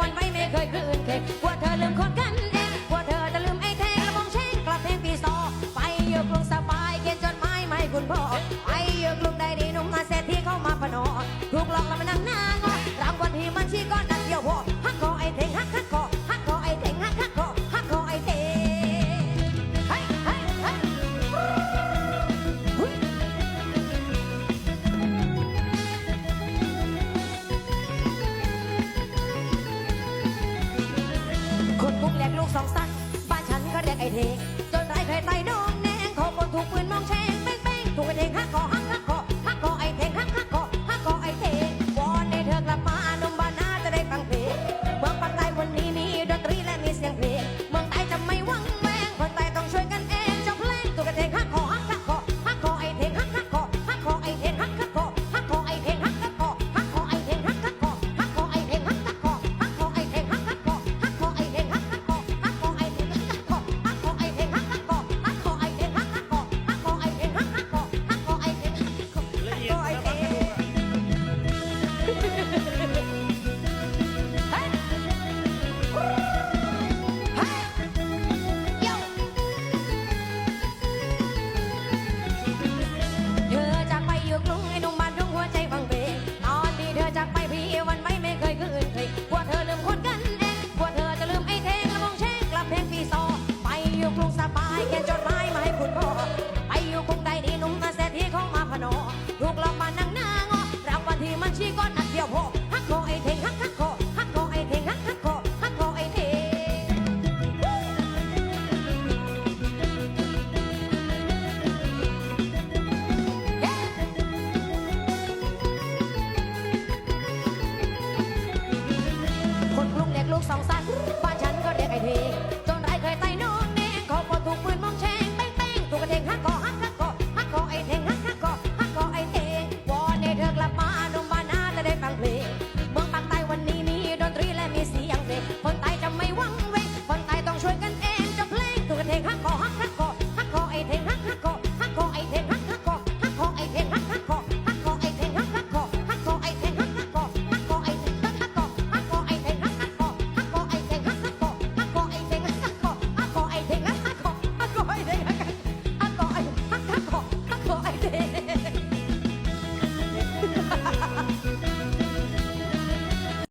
วันไม่ไม่เคยคืนเคย คนกรุงเรียกลูกสองสั้นบ้านฉันก็เรียกไอเทกจนไรใครไตน้อง